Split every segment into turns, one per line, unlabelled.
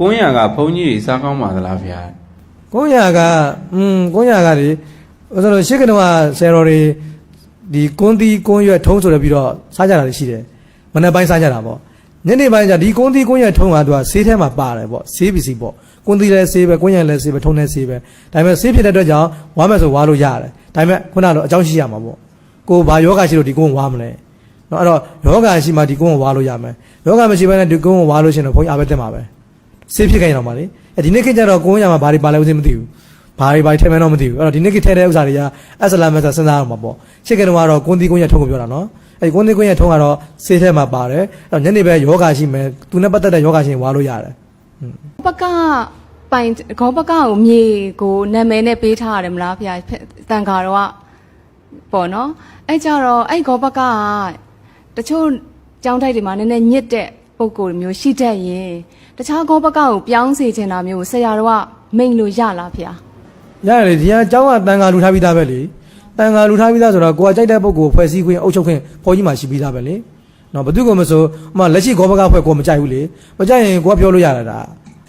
ကွန်းရကဘုန်းကြီးတွေစားကောင်းပါသလားဗျာ
ကွန်းရကอืมကွန်းရကတွေဆိုတော့ရှေ့ကတော့ဆယ်တော်တွေဒီကွန်းသီးကွန်းရွက်ထုံးဆိုရပြီးတော့စားကြတာရှိတယ်မနေ့ပိုင်းစားကြတာပေါ့ညနေပိုင်းကျဒီကွန်းသီးကွန်းရွက်ထုံးကသူကဆေးထဲမှာပါတယ်ပေါ့ဆေးပစ္စည်းပေါ့ကွန်းသီးလည်းဆေးပဲကွန်းရွက်လည်းဆေးပဲထုံးလည်းဆေးပဲဒါပေမဲ့ဆေးဖြစ်တဲ့အတွက်ကြောင့်ဝါမယ်ဆိုဝါလို့ရတယ်ဒါပေမဲ့ခုနကတော့အကြောင်းရှိရမှာပေါ့ကိုဘာယောဂရှိလို့ဒီကွန်းဝါမလဲနော်အဲ့တော့ယောဂရှိမှဒီကုန်းကိုဝါလို့ရမယ်ယောဂမရှိဘဲနဲ့ဒီကုန်းကိုဝါလို့ရှင်တော့ဘုန်းကြီးအားပဲတက်မှာပဲ ဆေးဖြစ်ခဲ့ရင်တော့ပါလေအဲဒီနေ့ခေတ်ကျတော့ကိုန်းရမှာဘာတွေပါလဲဦးစင်းမသိဘူးဘာတွေဘာတွေထည့်မဲတော့မသိဘူးအဲ့တော့ဒီနေ့ခေတ်ထည့်တဲ့ဥစ္စာတွေကအဆလာမဆာစဉ်းစားအောင်ပါပေါ့ရှစ်ကတုန်းကတော့ကွန်းသီးကွန်းရထုံးကိုပြောတာနော်အဲဒီကွန်းသီးကွန်းရထုံးကတော့ဆေးထဲမှာပါတယ်အဲ့တော့ညနေပဲယောဂရှိမယ်သူနဲ့ပတ်သက်တဲ့ယောဂရှိရင်ဝါလို့ရတယ်
ပကပိုင်ခေါပကကိုမြေကိုနာမည်နဲ့ပေးထားရတယ်မလားဖေတန်ခါတော့ကပေါ့နော်အဲ့ကြတော့အဲ့ခေါပကကတချို့ကျောင်းတိုက်တွေမှာနည်းနည်းညစ်တဲ့ ပုံကိုယ်မျိုးရှိတတ်ရင်တခြားခေါပကကိုပြောင်းစေချင်တာမျိုးဆရာတော်ကမိန်လို့ရလားဖေ
ရတယ်လေဒီကအเจ้าကတန်ဃာလူထားပြီးသားပဲလေတန်ဃာလူထားပြီးသားဆိုတော့ကိုကကြိုက်တဲ့ပုံကိုဖွဲ့စည်းခွင့်အုပ်ချုပ်ခွင့်ပေါ်ကြီးမှရှိပြီးသားပဲလေနော်ဘသူကမဆိုအမလက်ရှိဂောဘကဖွဲ့ကိုမကြိုက်ဘူးလေမကြိုက်ရင်ကိုကပြောလို့ရတာဒါ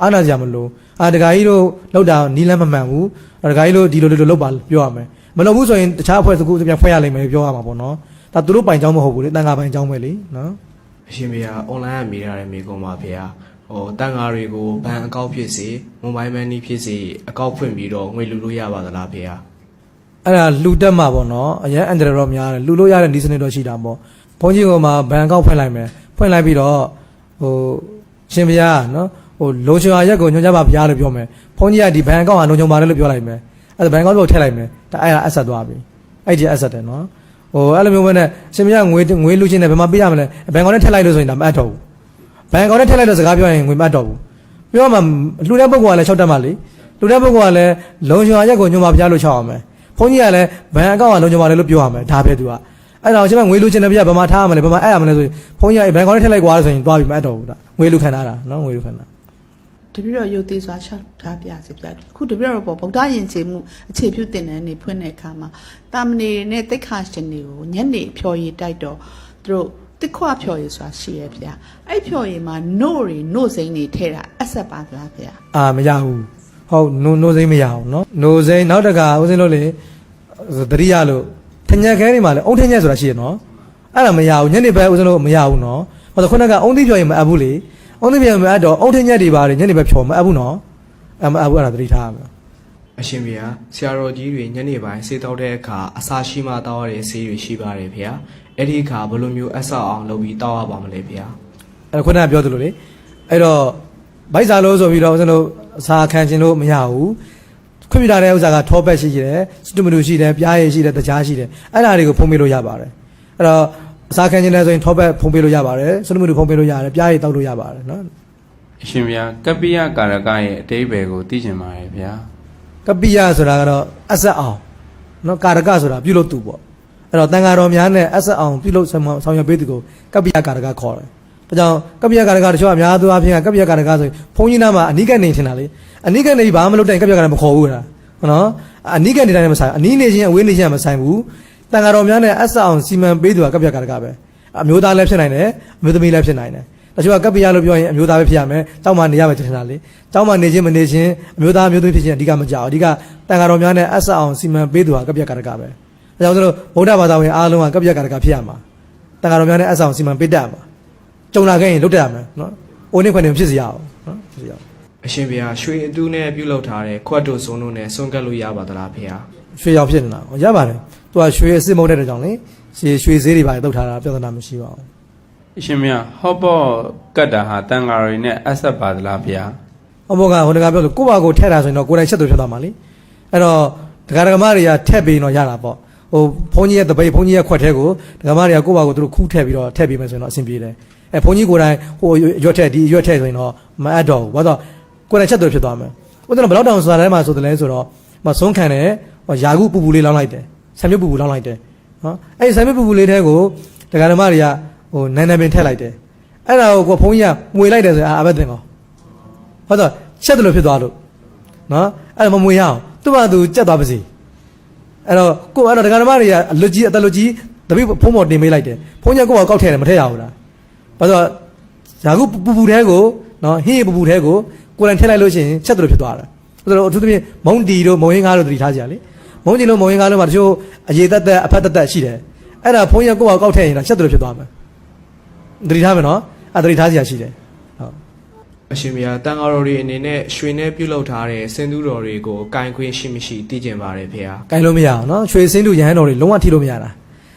အာနာစရာမလိုအာတခါကြီးတို့လောက်တာနီးလန်းမမှန်ဘူးတခါကြီးတို့ဒီလိုလိုလိုလောက်ပါပြောရမယ်မလုပ်ဘူးဆိုရင်တခြားအဖွဲ့စကူပြန်ဖွဲ့ရလိမ့်မယ်ပြောရမှာပေါ့နော်ဒါသူတို့ပိုင်ကြောင်းမဟုတ်ဘူးလေတန်ဃာပိုင်ကြောင်းပဲလေနော်
အရှင်ဘုရားအွန်လိုင်းကမိထားတဲ့မိကုံပါဘုရားဟိုတန်ဃာတွေကိုဘဏ်အကောက်ဖြစ်စေမိုဘိုင်းမန်နီဖြစ်စေအကောက်ဖွင့်ပြီးတော့ငွေလူလို့ရပါသလားဘုရား
အဲ့ဒါလူတက်မှာပေါ့နော်အရင်အန်ဒရတော့များတယ်လူလို့ရတဲ့ဒီစနစ်တော့ရှိတာပေါ့ဘုန်းကြီးကမှဘန်ကောက်ဖွင့်လိုက်မယ်ဖွင့်လိုက်ပြီးတော့ဟိုရှင်ဘုရားနော်ဟိုလုံချွာရက်ကိုညွှန်ကြားပါဘုရားလို့ပြောမယ်ဘုန်းကြီးကဒီဘန်ကောက်ဟာလုံချွာပါတယ်လို့ပြောလိုက်မယ်အဲ့ဒါဘန်ကောက်ကိုထည့်လိုက်မယ်ဒါအဲ့ဒါအဆက်သွားပြီအဲ့ဒီအဆက်တယ်နော် ဟိုအဲ့လိုမျိုးပဲနဲ့ရှင်ဘုရားငွေငွေလူချင်းနဲ့ဘယ်မှာပေးရမလဲဘန်ကောက်နဲ့ထည့်လိုက်လို့ဆိုရင်ဒါမအပ်တော့ဘူးဘန်ကောက်နဲ့ထည့်လိုက်တော့စကားပြောရင်ငွေမအပ်တော့ဘူးပြောမှလူတဲ့ပုဂ္ဂိုလ်ကလည်း၆တက်မှလေလူတဲ့ပုဂ္ဂိုလ်ကလည်းလုံချွာရက်ကိုညွှန်ပါဘုရားလို့ချောက်အောင်မယ်ဘုန်းကြီးကလည်းဘန်အကောင့်ကလုံးကြပါလေလို့ပြောရမယ်ဒါပဲသူကအဲ့တော့ကျွန်မငွေလူချင်တဲ့ပြဘယ်မှာထားရမလဲဘယ်မှာအဲ့ရမလဲဆိုရင်ဘုန်းကြီးကဘန်ကောင်းနဲ့ထည့်လိုက်ကွာဆိုရင်သွားပြီမအပ်တော့ဘူးဒါငွေလူခံထားတာနော်ငွေလူခံတာ
တပည့်တော်ရုပ်သေးစွာရှောက်ထားပြစီပြခုတပည့်တော်ပေါ်ဗုဒ္ဓယဉ်ကျေးမှုအခြေပြုတင်တဲ့နေဖွင့်တဲ့အခါမှာတာမဏေတွေနဲ့တိတ်ခါရှင်တွေကိုညနေဖြော်ရည်တိုက်တော့သူတို့တစ်ခွဖြော်ရည်ဆိုတာရှိရဗျာအဲ့ဖြော်ရည်မှာနို့တွေနို့စိမ့်တွေထည့်တာအဆက်ပါလားဗျာ
အာမရဘူးဟုတ်နိုးနိုးစိမ့်မရအောင်နော်နိုးစိမ့်နောက်တကဦးစင်းလို့လေတတိယလို့ထညက်ခဲတွေမှာလေအုံထညက်ဆိုတာရှိရနော်အဲ့ဒါမရဘူးညနေပဲဦးစင်းလို့မရဘူးနော်ဟောတော့ခုနကအုံသီးဖြော်ရင်မအပ်ဘူးလေ အုံသီးဖြော်ရင်မအပ်တော့အုံထညက်တွေပါတယ်ညနေပဲဖြော်မအပ်ဘူးနော်အမအပ်ဘူးအဲ့ဒါတတိထားရမယ်
အရှင်ဘုရားဆရာတော်ကြီးတွေညနေပိုင်းဆေးတောက်တဲ့အခါအစာရှိမှတောက်ရတဲ့ဆေးတွေရှိပါတယ်ဘုရားအဲ့ဒီအခါဘယ်လိုမျိုးအဆောက်အောင်လုပ်ပြီးတောက်ရပါမလဲဘုရား
အဲ့တော့ခုနကပြောသလိုလေအဲ့တော့ဗိုက်စာလို့ဆိုပြီးတော့ဦးဇင်းတို့အစာခံခြင်းလို့မရဘူးခွင့်ပြုထားတဲ့ဥစ္စာကထောပတ်ရှိတယ်စတူမတူရှိတယ်ပြားရည်ရှိတယ်တကြားရှိတယ်အဲ့ဒါတွေကိုဖုံးပေးလို့ရပါတယ်အဲ့တော့ အစာခံခြင်းလည်းဆိုရင်ထောပတ်ဖုံးပေးလို့ရပါတယ်စတူမတူဖုံးပေးလို့ရတယ်ပြားရည်တောက်လို့ရပါတယ်နော်
အရှင်ဗျာကပ္ပိယကာရကရဲ့အတိပ္ပယ်ကိုသိကျင်ပါတယ်ဗျာ
ကပိယဆိုတာကတော့အဆက်အောင်နော်ကာရကဆိုတာပြုလုပ်သူပေါ့အဲ့တော့တန်ဃာတော်များနဲ့အဆက်အောင်ပြုလုပ်ဆောင်ဆောင်ရွက်ပေးသူကိုကပိယကာရကခေါ်တယ်ဒါကြောင့်ကပိယကာရကတချို့အများသူအဖြစ်ကကပိယကာရကဆိုရင်ဘုန်းကြီးနာမှာအနိကနေထင်တာလေအနိကနေဘာမှမလုပ်တိုင်ကပိယကာရမခေါ်ဘူးလားဟုတ်နော်အနိကနေတိုင်းမဆိုင်အနိနေချင်းအဝေးနေချင်းမဆိုင်ဘူး တန်ဃာတော်များနဲ့အဆက်အောင်စီမံပေးသူကကပိယကာရကပဲအမျိုးသားလည်းဖြစ်နိုင်တယ်အမျိုးသမီးလည်းဖြစ်နိုင်တယ်တချို့ကကပ္ပိယလို့ပြောရင်အမျိုးသားပဲဖြစ်ရမယ်။ကျောင်းမှာနေရမယ်ထင်တာလေ။ကျောင်းမှာနေခြင်းမနေခြင်းအမျိုးသားအမျိုးသမီးဖြစ်ခြင်းအဓိကမကြောက်။အဓိကတန်ဃာတော်များနဲ့အဆက်အောင်စီမံပေးသူဟာကပ္ပိယကာရကပဲ။အဲကြောင့်ဆိုလို့ဗုဒ္ဓဘာသာဝင်အားလုံးကကပ္ပိယကာရကဖြစ်ရမှာ။တန်ဃာတော်များနဲ့အဆက်အောင်စီမံပေးတတ်ရမှာ။ကြုံလာခဲ့ရင်လုပ်တတ်ရမယ်နော်။အိုးနေခွင့်နေဖြစ်စီရအောင်နော်။ဖြစ်စီရအောင်
အရှင်ဘုရားရွှေအတူနဲ့ပြုလုပ်ထားတဲ့ခွက်တို့စုံတို့နဲ့ဆွန့်ကပ်လို့ရပါသလားဘုရား။
ရွှေရောင်ဖြစ်နေတာ။ဟောရပါတယ်။သူကရွှေအစ်စ်မဟုတ်တဲ့ကြောင့်လေ။ရွှေရွှေဈေးတွေပါတုတ်ထားတာပြဿနာမရှိပါဘူး။
အရှင်ဗျာဟောပေါ့ကတ်တာဟာတန်ဃာတွေနဲ့အဆက်ပါသလားဗျာ
အဘောကဟိုတကပြောလို့ကိုယ့်ဘာကိုထည့်တာဆိုရင်တော့ကိုယ်တိုင်ချက်သူဖြစ်သွားမှာလीအဲ့တော့ဒကာဒကမတွေကထည့်ပြီးတော့ရတာပေါ့ဟိုဘုန်းကြီးရဲ့တပိတ်ဘုန်းကြီးရဲ့ခွက်ထဲကိုဒကာမတွေကကိုယ့်ဘာကိုသူတို့ခူးထည့်ပြီးတော့ထည့်ပြီးမယ်ဆိုရင်တော့အဆင်ပြေတယ်အဲဘုန်းကြီးကိုယ်တိုင်ဟိုရွက်ထည့်ဒီရွက်ထည့်ဆိုရင်တော့မအပ်တော့ဘူးဘာလို့ကိုယ်တိုင်ချက်သူဖြစ်သွားမယ်ဥဒ္ဒနာဘယ်တော့တောင်ဆိုတာထဲမှာဆိုတယ်လဲဆိုတော့ မဆုံးခံတယ်ဟိုယာကုပူပူလေးလောင်းလိုက်တယ်ဆံမြုပ်ပူပူလောင်းလိုက်တယ်နော်အဲ့ဒီဆံမြုပ်ပူပူလေးထဲကိုဒကာဒကမတွေကဟိုနန်းနန်းပင်ထည့်လိုက်တယ်အဲ့ဒါကိုကိုဘုန်းကြီးကမှွေလိုက်တယ်ဆိုရင်အာအဘက်တင်ကောဟုတ်တော့ချက်တယ်လို့ဖြစ်သွားလို့နော်အဲ့ဒါမမွေရအောင်သူ့ဘာသူကြက်သွားပါစေအဲ့တော့ကိုအဲ့တော့ဒကာဓမ္မတွေကအလွတ်ကြီးအသက်လွတ်ကြီးတပိဖုံးပေါ်တင်ပေးလိုက်တယ်ဖုံးချက်ကိုကကောက်ထဲတယ်မထည့်ရဘူးလားဘာလို့ယာကုပူပူတဲကိုနော်ဟင်းရပူပူထဲကိုကိုယ်တိုင်ထည့်လိုက်လို့ရှိရင်ချက်တယ်လို့ဖြစ်သွားတယ် ဆိုတော့အထူးသဖြင့်မုံတီတို့မုံဟင်းကားတို့တတိထားကြလေမုံတီတို့မုံဟင်းကားတို့မှာတချို့အရေးသက်သက်အဖက်သက်သက်ရှိတယ်အဲ့ဒါဘုန်းကြီးကကိုယ့်ဘာကောက်ထည့်ရင်တော့ချက်တယ်လို့ဖြစ်သွားမယ်တတိထားမယ်နော်အဲ့တတိထားကြရရှိတယ်ဟုတ်
အရှင်ဘုရားတန်ဃာတော်တွေအနေနဲ့ရွှေနဲ့ပြုတ်လောက်ထားတဲ့စင်သူတော်တွေကိုကင်ခွင့်ရှိမရှိသိကျင်ပါတယ်ဖေဟာ
ကင်လို့မရအောင်နော်ရွှေစင်းတူရဟန်းတော်တွေလုံးဝထိလို့မရတာ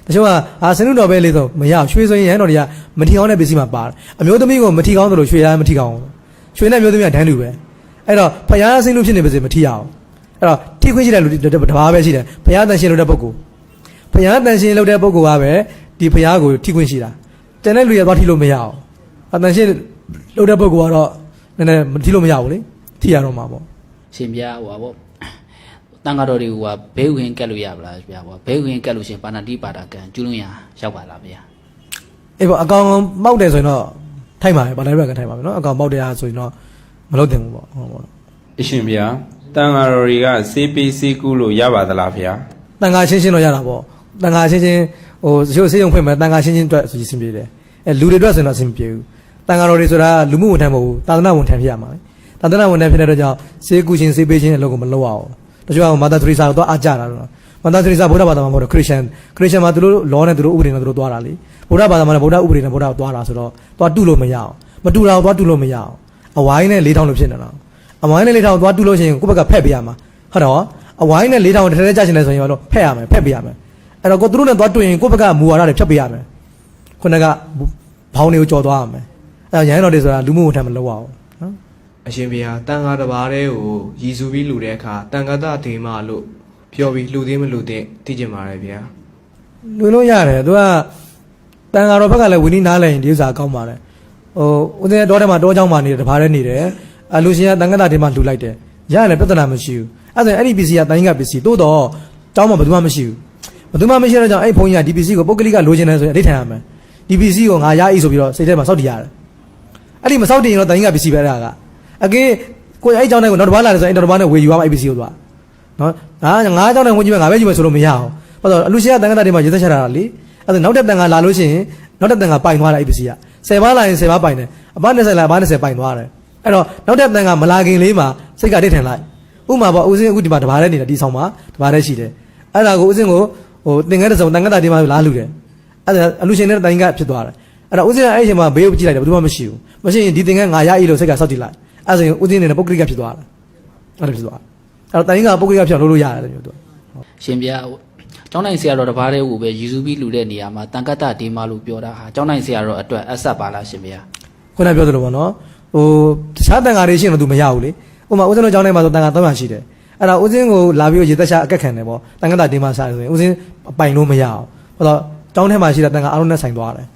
တချို့ကအာစင်းတူတော်ပဲလေးတော့မရအောင်ရွှေဆိုရင်ရဟန်းတော်တွေကမထီကောင်းတဲ့ပစ္စည်းမှာပါတယ်အမျိုးသမီးကိုမထီကောင်းသလိုရွှေရမထီကောင်းဘူးရွှေနဲ့အမျိုးသမီးကဒန်းတူပဲ အဲ့တော့ဖယားစိတ်လို့ဖြစ်နေပါစေမထီရအောင်အဲ့တော့ထိခွင့်ရှိတဲ့လူတဘာပဲရှိတယ်ဖယားတန်ရှင်လို့တဲ့ပုဂ္ဂိုလ်ဖယားတန်ရှင်လို့တဲ့ပုဂ္ဂိုလ်ကပဲဒီဖယားကိုထိခွင့်ရှိတာတန်တဲ့လူရသွားထိလို့မရအောင်အတန်ရှင်လို့တဲ့ပုဂ္ဂိုလ်ကတော့နည်းနည်းမထိလို့မရဘူးလေထိရတော့မှာပေါ့
ရှင်ပြဟိုပါပေါ့တန်ဃာတော်တွေကဘဲဝင်ကက်လို့ရပါလားဗျာပေါ့ဘဲဝင်ကက်လို့ရှင်ပါဏတိပါဒကံကျူးလွန်ရရောက်ပါလားဗျာ
အေးပေါ့အကောင်မောက်တယ်ဆိုရင်တော့ထိုက်ပါပဲပါဏတိပါဒကံထိုက်ပါမယ်နော်အကောင်မောက်တယ်ဆိုရင်တော့ မလုပ်တင်ဘူးပေါ့ဟုတ်ပါတော့
အရှင်ဘုရားတန်ဃာတော်တွေကစေးပေးစေးကူးလို့ရပါသလားဘုရား
တန်ခါချင်းချင်းတော့ရတာပေါ့တန်ခါချင်းချင်းဟိုရိုးစေးရုံဖွင့်မယ်တန်ခါချင်းချင်းအတွက်ဆိုရင်အဆင်ပြေတယ်အဲလူတွေအတွက်ဆိုရင်တော့အဆင်မပြေဘူးတန်ခါတော်တွေဆိုတာလူမှုဝန်ထမ်းမဟုတ်ဘူးသာသနာဝန်ထမ်းဖြစ်ရမှာလေသာသနာဝန်ထမ်းဖြစ်တဲ့အတွက်ကြောင့်စေးကူချင်းစေးပေးချင်းအလုပ်ကိုမလုပ်ရအောင်တချို့ကမာသာသရီစာတော့အားကြတာတော့မာသာသရီစာဗုဒ္ဓဘာသာမှာမဟုတ်တော့ခရစ်ယာန်ခရစ်ယာန်မှာသူတို့လောနဲ့သူတို့ဥပဒေနဲ့သူတို့သွားတာလေဗုဒ္ဓဘာသာမှာလည်းဗုဒ္ဓဥပဒေနဲ့ဗုဒ္ဓသွားတာဆိုတော့သွားတုလို့မရအောင်မတူတာကိုသွားတုလို့မရအောင် အဝိုင်းနဲ့၄000လို့ဖြစ်နေတာအဝိုင်းနဲ့၄000သွားတုလို့ရှိရင်ကိုယ့်ဘက်ကဖက်ပေးရမှာဟုတ်တော့အဝိုင်းနဲ့၄000တစ်ထက်ထက်ကြချင်တယ်ဆိုရင်တော့ဖက်ရမယ်ဖက်ပေးရမယ်အဲ့တော့ကိုသူတို့နဲ့သွားတွေ့ရင်ကိုယ့်ဘက်ကမူဝါဒတွေဖြတ်ပေးရမယ်ခုနကဘောင်းတွေကိုကြော်သွားရမယ်အဲ့တော့ရဟန်းတော်တွေဆိုတာလူမှုဝန်ထမ်းမလုပ်ရအောင်နော်
အရှင်ဘုရားတန်ဃာတစ်ပါးတည်းကိုရည်စူပြီးလှူတဲ့အခါတန်ဃာတဒေမလို့ပြောပြီးလှူသေးမလှူသေးသိကျင်ပါတယ်ဗျာ
လွင်လို့ရတယ်သူကတန်ဃာတော်ဘက်ကလည်းဝင်းနီးနားလဲရင်ဒီဥစ္စာကောင်းပါတယ် ဟိုဦးဇင်းတော်ထဲမှာတောเจ้าမှာနေတယ်တပါးတည်းနေတယ်အလူရှင်ကတန်ခါတာဒီမှာလှူလိုက်တယ်ရတယ်ပြဿနာမရှိဘူးအဲ့ဒါဆိုရင်အဲ့ဒီပစ္စည်းကတိုင်းကပစ္စည်းတိုးတော့เจ้าမှာဘယ်သူမှမရှိဘူးဘယ်သူမှမရှိတဲ့ကြောင့်အဲ့ဘုန်းကြီးကဒီပစ္စည်းကိုပုဂ္ဂလိကလိုချင်တယ်ဆိုရင်အဋ္ဌာန်ရမယ်ဒီပစ္စည်းကိုငါရဤဆိုပြီးတော့စိတ်ထဲမှာစောက်တည်ရတယ်အဲ့ဒီမစောက်တည်ရင်တော့တိုင်းကပစ္စည်းပဲအဲ့ဒါကအကင်းကိုအဲ့เจ้าနဲ့ကိုနောက်တစ်ပါးလာတယ်ဆိုရင်အဲ့နောက်တစ်ပါးနဲ့ဝေယူရမှာအဲ့ပစ္စည်းကိုသွားနော်ငါငါเจ้าနဲ့ဝင်ကြည့်မယ်ငါပဲကြည့်မယ်ဆိုလို့မရအောင်ဘာလို့အလူရှင်ကတန်ခါတာဒီမှာရေသက်ချတာလေအဲ့ဒါနောက်တဲ့တန်ခါလာလို့ရှိရင်နောက်တဲ့တန်ခါပိုင်သွားတာအဲ့ပစ္စည်းက 10ပါးလာရင်10ပါးပိုင်တယ်အပ20လာအပ20ပိုင်သွားတယ်အဲ့တော့နောက်တဲ့တန်ခါမလာခင်လေးမှာစိတ်ကတိတ်ထန်လိုက်ဥမာပေါ့ဦးစင်းအခုဒီမှာတပါးတည်းနေတာဒီဆောင်မှာတပါးတည်းရှိတယ်အဲ့ဒါကိုဦးစင်းကိုဟိုတင်ငယ်တဲ့စုံတန်ခါတာဒီမှာလာလူတယ်အဲ့ဒါအလူရှင်နဲ့တိုင်ကဖြစ်သွားတယ်အဲ့တော့ဦးစင်းကအဲ့ဒီအချိန်မှာဘေးကိုကြည့်လိုက်တယ်ဘယ်သူမှမရှိဘူးမရှိရင်ဒီတင်ငယ်ငါရဤလို့စိတ်ကစောက်ကြည့်လိုက်အဲ့ဒါဆိုရင်ဦးစင်းနေနဲ့ပုဂ္ဂလိကဖြစ်သွားတယ်အဲ့ဒါဖြစ်သွားတယ်အဲ့တော့တိုင်ကပုဂ္ဂလိကဖြစ်လို့လို့ရတယ်မျိုးသူက
ရှင်ပြဟို ကျောင်းနိုင်ဆရာတော်တစ်ပါးတည်းကိုပဲရည်စူးပြီးလှူတဲ့နေရာမှာတန်ကတ္တဒေမလို့ပြောတာဟာကျောင်းနိုင်ဆရာတော်အတွက်အဆက်ပါလားရှင်ဗျာ
ခုနပြောသလိုပေါ့နော်ဟိုတခြားတန်ဃာတွေရှိရင်တော့ तू မရဘူးလေဥပမာဦးဇင်းတို့ကျောင်းထဲမှာဆိုတန်ဃာ300ရှိတယ်အဲ့ဒါဦးဇင်းကိုလာပြီးရေသက်ချအကက်ခံတယ်ပေါ့တန်ဃာတာတင်မစားဆိုရင်ဦးဇင်းပိုင်လို့မရအောင်ဟောတော့ကျောင်းထဲမှာရှိတဲ့တန်ဃာအားလုံးနဲ့ဆိုင်သွားတယ်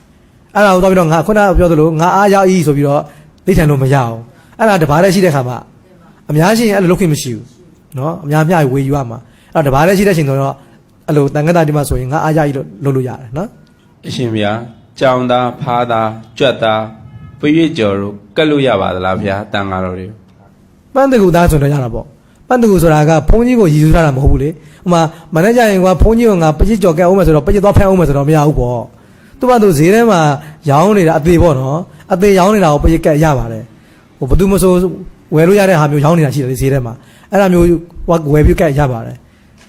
အဲ့ဒါကိုတော့ပြီးတော့ငါခုနပြောသလိုငါအားရောက်ဤဆိုပြီးတော့သိထန်လို့မရအောင်အဲ့ဒါတဘာတဲ့ရှိတဲ့ခါမှာအများရှိရင်အဲ့လိုလုပ်ခွင့်မရှိဘူးနော်အများအများဝေယူရမှာအဲ့တော့တဘာတဲ့ရှိတဲ့ချိန်ဆိုတော့ အဲ့လိုတန်ဃာတာတင်မဆိုရင်ငါအားရဤလို့လုပ်လို့ရတယ်နော်
အရှင်ဘုရားကြောင်သားဖားသားကြွက်သားပရွေ့ကျော်တို့ကတ်လို့ရပါသလားဘုရားတန်ဃာတော်တွေ
ပန်းတကူသားဆိုတော့ရတာပေါ့ပန်းတကူဆိုတာကဘုန်းကြီးကိုရည်စူးထားတာမဟုတ်ဘူးလေဟိုမှာမန်နေဂျာရင်ကဘုန်းကြီးကငါပကြစ်ကြော်ကဲအောင်မယ်ဆိုတော့ပကြစ်သွားဖဲအောင်မယ်ဆိုတော့မရဘူးပေါ့သူ့ဘာသူဈေးထဲမှာရောင်းနေတာအသေးပေါ့နော်အသေးရောင်းနေတာကိုပကြစ်ကဲရပါတယ်ဟိုဘယ်သူမဆိုဝယ်လို့ရတဲ့ဟာမျိုးရောင်းနေတာရှိတယ်လေဈေးထဲမှာအဲ့ဒါမျိုးဟိုဝယ်ပြီးကဲရပါတယ်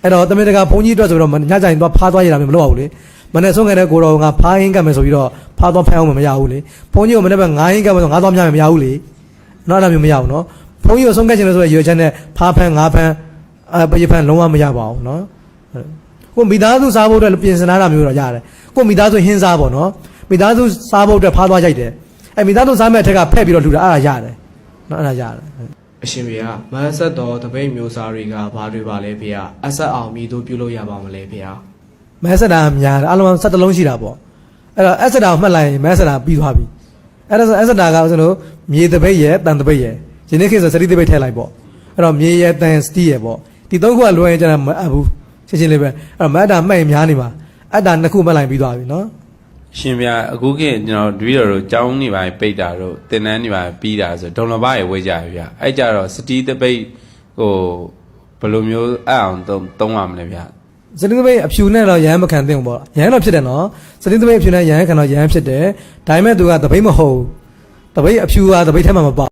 အဲ့တော့တမင်တကာဘုန်းကြီးအတွက်ဆိုတော့ညကြရင်သွားဖားသွားရတာမျိုးမလုပ်ရဘူးလေမနေ့ဆုံးခဲ့တဲ့ကိုတော်ကဖားဟင်းကတ်မယ်ဆိုပြီးတော့ဖားသွားဖဲအောင်မရဘူးလေဘုန်းကြီးကမနေ့က9ဟင်းကတ်မယ်ဆိုငါးသွားမြမယ်မရဘူးလေနော်အဲ့ဒါမျိုးမရဘူးနော်ဘုန်းကြီးကိုဆုံးကတ်ချင်လို့ဆိုရရွေချက်နဲ့ဖားဖန်းငါးဖန်းအပရိဖန်းလုံးဝမရပါဘူးနော်ကိုမိသားစုစားဖို့အတွက်ပြင်ဆင်လာတာမျိုးတော့ရတယ်ကိုမိသားစုဟင်းစားပေါ့နော်မိသားစုစားဖို့အတွက်ဖားသွားရိုက်တယ်အဲမိသားစုစားမဲ့အထက်ကဖက်ပြီးတော့လှူတာအဲ့ဒါရတယ်နော်အဲ့ဒါရတယ်
အရှင်ဘုရားမန်းဆက်တော်တပိတ်မျိုးစားတွေကဘာတွေပါလဲဖေဟာအဆက်အောင်မြည်တို့ပြုတ်လို့ရပါမလဲဖေဟာ
မဲဆက်တာများတယ်အလုံးဆက်တလုံးရှိတာပေါ့အဲ့တော့အက်ဆက်တာကိုမှတ်လိုက်ရင်မဲဆက်တာပြီးသွားပြီအဲ့ဒါဆိုအက်ဆက်တာကဦးဇင်းတို့မြေတပိတ်ရဲ့တန်တပိတ်ရဲ့ဒီနေ့ခေတ်ဆိုစတိတပိတ်ထည့်လိုက်ပေါ့အဲ့တော့မြေရဲ့တန်စတီရဲ့ပေါ့ဒီသုံးခုကလွယ်ရင်ကျတော့မအပ်ဘူးရှင်းရှင်းလေးပဲအဲ့တော့မအပ်တာမှတ်ရင်များနေမှာအပ်တာနှစ်ခုမှတ်လိုက်ပြီးသွားပြီနော်
အ ရှင်ဘုရားအခုခေတ်ကျွန်တော်တပည့်တော်တို့ကြောင်းနေပါပိတ်တာတို့တင်တန်းနေပါပြီးတာဆိုဒုံလဘရေဝေးကြရဗျာအဲ့ကြတော့စတီးတပိတ်ဟိုဘယ်လိုမျိုးအအောင်သုံးသုံးရမလဲဗျာ
စတိတပိတ်အဖြူနဲ့တော့ရဟန်းမခံသင့်ဘူးပေါ့ရဟန်းတော့ဖြစ်တယ်နော်စတိတပိတ်အဖြူနဲ့ရဟန်းခံတော့ရဟန်းဖြစ်တယ်ဒါပေမဲ့သူကတပိတ်မဟုတ်ဘူးတပိတ်အဖြူကတပိတ်ထဲမှာမပေါ့